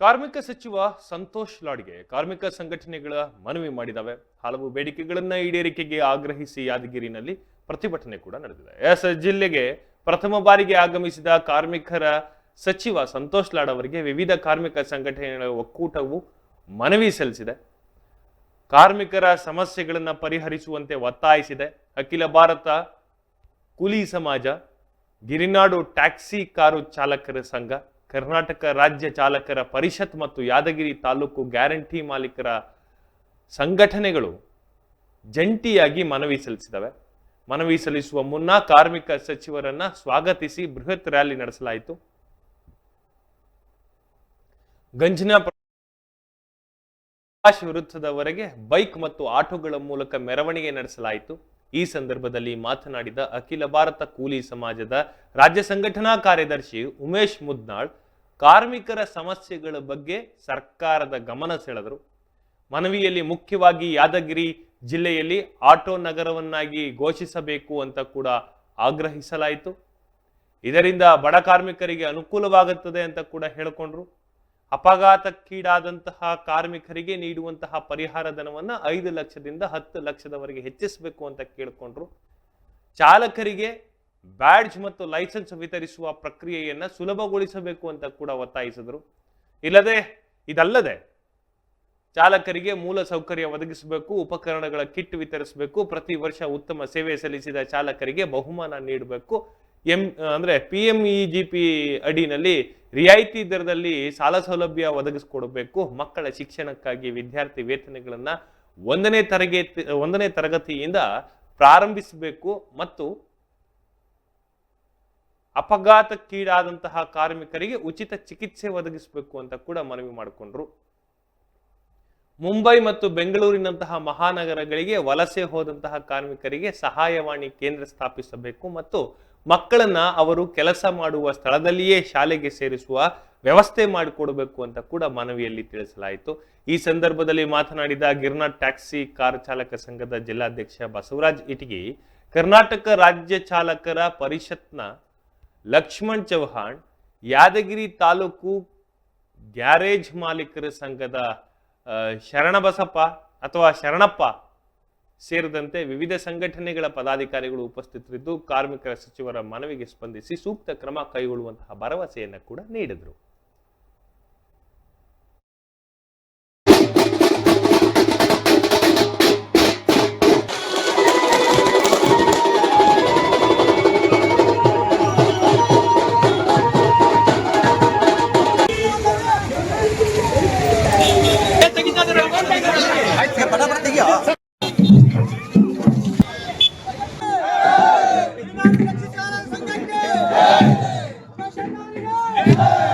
ಕಾರ್ಮಿಕ ಸಚಿವ ಸಂತೋಷ್ ಲಾಡ್ಗೆ ಕಾರ್ಮಿಕ ಸಂಘಟನೆಗಳ ಮನವಿ ಮಾಡಿದವೆ ಹಲವು ಬೇಡಿಕೆಗಳನ್ನ ಈಡೇರಿಕೆಗೆ ಆಗ್ರಹಿಸಿ ಯಾದಗಿರಿನಲ್ಲಿ ಪ್ರತಿಭಟನೆ ಕೂಡ ನಡೆದಿದೆ. ಎಸ್ ಜಿಲ್ಲೆಗೆ ಪ್ರಥಮ ಬಾರಿಗೆ ಆಗಮಿಸಿದ ಕಾರ್ಮಿಕರ ಸಚಿವ ಸಂತೋಷ್ ಲಾಡ್ ಅವರಿಗೆ ವಿವಿಧ ಕಾರ್ಮಿಕ ಸಂಘಟನೆಗಳ ಒಕ್ಕೂಟವು ಮನವಿ ಸಲ್ಲಿಸಿದೆ. ಕಾರ್ಮಿಕರ ಸಮಸ್ಯೆಗಳನ್ನ ಪರಿಹರಿಸುವಂತೆ ಒತ್ತಾಯಿಸಿದೆ. ಅಖಿಲ ಭಾರತ ಕೂಲಿ ಸಮಾಜ, ಗಿರಿನಾಡು ಟ್ಯಾಕ್ಸಿ ಕಾರು ಚಾಲಕರ ಸಂಘ ಕರ್ನಾಟಕ ರಾಜ್ಯ ಚಾಲಕರ ಪರಿಷತ್ ಮತ್ತು ಯಾದಗಿರಿ ತಾಲೂಕು ಗ್ಯಾರಂಟಿ ಮಾಲೀಕರ ಸಂಘಟನೆಗಳು ಜಂಟಿಯಾಗಿ ಮನವಿ ಸಲ್ಲಿಸಿದವೆ. ಮನವಿ ಸಲ್ಲಿಸುವ ಮುನ್ನ ಕಾರ್ಮಿಕ ಸಚಿವರನ್ನ ಸ್ವಾಗತಿಸಿ ಬೃಹತ್ ರ್ಯಾಲಿ ನಡೆಸಲಾಯಿತು. ಗಂಜಿನ ಪ್ರಕಾಶ್ ವಿರುದ್ಧದವರೆಗೆ ಬೈಕ್ ಮತ್ತು ಆಟೋಗಳ ಮೂಲಕ ಮೆರವಣಿಗೆ ನಡೆಸಲಾಯಿತು. ಈ ಸಂದರ್ಭದಲ್ಲಿ ಮಾತನಾಡಿದ ಅಖಿಲ ಭಾರತ ಕೂಲಿ ಸಮಾಜದ ರಾಜ್ಯ ಸಂಘಟನಾ ಕಾರ್ಯದರ್ಶಿ ಉಮೇಶ್ ಮುದ್ನಾಳ್ ಕಾರ್ಮಿಕರ ಸಮಸ್ಯೆಗಳ ಬಗ್ಗೆ ಸರ್ಕಾರದ ಗಮನ ಸೆಳೆದರು. ಮನವಿಯಲ್ಲಿ ಮುಖ್ಯವಾಗಿ ಯಾದಗಿರಿ ಜಿಲ್ಲೆಯಲ್ಲಿ ಆಟೋ ನಗರವನ್ನಾಗಿ ಘೋಷಿಸಬೇಕು ಅಂತ ಕೂಡ ಆಗ್ರಹಿಸಲಾಯಿತು. ಇದರಿಂದ ಬಡ ಕಾರ್ಮಿಕರಿಗೆ ಅನುಕೂಲವಾಗುತ್ತದೆ ಅಂತ ಕೂಡ ಹೇಳಿಕೊಂಡ್ರು. ಅಪಘಾತಕ್ಕೀಡಾದಂತಹ ಕಾರ್ಮಿಕರಿಗೆ ನೀಡುವಂತಹ ಪರಿಹಾರ ಧನವನ್ನು ಐದು ಲಕ್ಷದಿಂದ ಹತ್ತು ಲಕ್ಷದವರೆಗೆ ಹೆಚ್ಚಿಸಬೇಕು ಅಂತ ಕೇಳಿಕೊಂಡ್ರು. ಚಾಲಕರಿಗೆ ಬ್ಯಾಡ್ಜ್ ಮತ್ತು ಲೈಸೆನ್ಸ್ ವಿತರಿಸುವ ಪ್ರಕ್ರಿಯೆಯನ್ನು ಸುಲಭಗೊಳಿಸಬೇಕು ಅಂತ ಕೂಡ ಒತ್ತಾಯಿಸಿದರು. ಇಲ್ಲದೆ, ಇದಲ್ಲದೆ ಚಾಲಕರಿಗೆ ಮೂಲ ಸೌಕರ್ಯ ಒದಗಿಸಬೇಕು, ಉಪಕರಣಗಳ ಕಿಟ್ ವಿತರಿಸಬೇಕು, ಪ್ರತಿ ವರ್ಷ ಉತ್ತಮ ಸೇವೆ ಸಲ್ಲಿಸಿದ ಚಾಲಕರಿಗೆ ಬಹುಮಾನ ನೀಡಬೇಕು. ಎಂ, ಅಂದ್ರೆ P M E G P ಅಡಿನಲ್ಲಿ ರಿಯಾಯಿತಿ ದರದಲ್ಲಿ ಸಾಲ ಸೌಲಭ್ಯ ಒದಗಿಸಿಕೊಡಬೇಕು. ಮಕ್ಕಳ ಶಿಕ್ಷಣಕ್ಕಾಗಿ ವಿದ್ಯಾರ್ಥಿ ವೇತನಗಳನ್ನ ಒಂದನೇ ತರಗತಿ, ಒಂದನೇ ತರಗತಿಯಿಂದ ಪ್ರಾರಂಭಿಸಬೇಕು ಮತ್ತು ಅಪಘಾತಕ್ಕೀಡಾದಂತಹ ಕಾರ್ಮಿಕರಿಗೆ ಉಚಿತ ಚಿಕಿತ್ಸೆ ಒದಗಿಸಬೇಕು ಅಂತ ಕೂಡ ಮನವಿ ಮಾಡಿಕೊಂಡ್ರು. ಮುಂಬೈ ಮತ್ತು ಬೆಂಗಳೂರಿನಂತಹ ಮಹಾನಗರಗಳಿಗೆ ವಲಸೆ ಹೋದಂತಹ ಕಾರ್ಮಿಕರಿಗೆ ಸಹಾಯವಾಣಿ ಕೇಂದ್ರ ಸ್ಥಾಪಿಸಬೇಕು ಮತ್ತು ಮಕ್ಕಳನ್ನ ಅವರು ಕೆಲಸ ಮಾಡುವ ಸ್ಥಳದಲ್ಲಿಯೇ ಶಾಲೆಗೆ ಸೇರಿಸುವ ವ್ಯವಸ್ಥೆ ಮಾಡಿಕೊಡಬೇಕು ಅಂತ ಕೂಡ ಮನವಿಯಲ್ಲಿ ತಿಳಿಸಲಾಯಿತು. ಈ ಸಂದರ್ಭದಲ್ಲಿ ಮಾತನಾಡಿದ ಗಿರ್ನಾ ಟ್ಯಾಕ್ಸಿ ಕಾರ್ ಚಾಲಕ ಸಂಘದ ಜಿಲ್ಲಾಧ್ಯಕ್ಷ ಬಸವರಾಜ್ ಇಟಗಿ, ಕರ್ನಾಟಕ ರಾಜ್ಯ ಚಾಲಕರ ಪರಿಷತ್ನ ಲಕ್ಷ್ಮಣ್ ಚೌಹಾಣ್ ಯಾದಗಿರಿ ತಾಲೂಕು ಗ್ಯಾರೇಜ್ ಮಾಲೀಕರ ಸಂಘದ ಶರಣಬಸಪ್ಪ ಅಥವಾ ಶರಣಪ್ಪ ಸೇರಿದಂತೆ ವಿವಿಧ ಸಂಘಟನೆಗಳ ಪದಾಧಿಕಾರಿಗಳು ಉಪಸ್ಥಿತರಿದ್ದು ಕಾರ್ಮಿಕರ ಸಚಿವರ ಮನವಿಗೆ ಸ್ಪಂದಿಸಿ ಸೂಕ್ತ ಕ್ರಮ ಕೈಗೊಳ್ಳುವಂತಹ ಭರವಸೆಯನ್ನು ಕೂಡ ನೀಡಿದರು. Viva!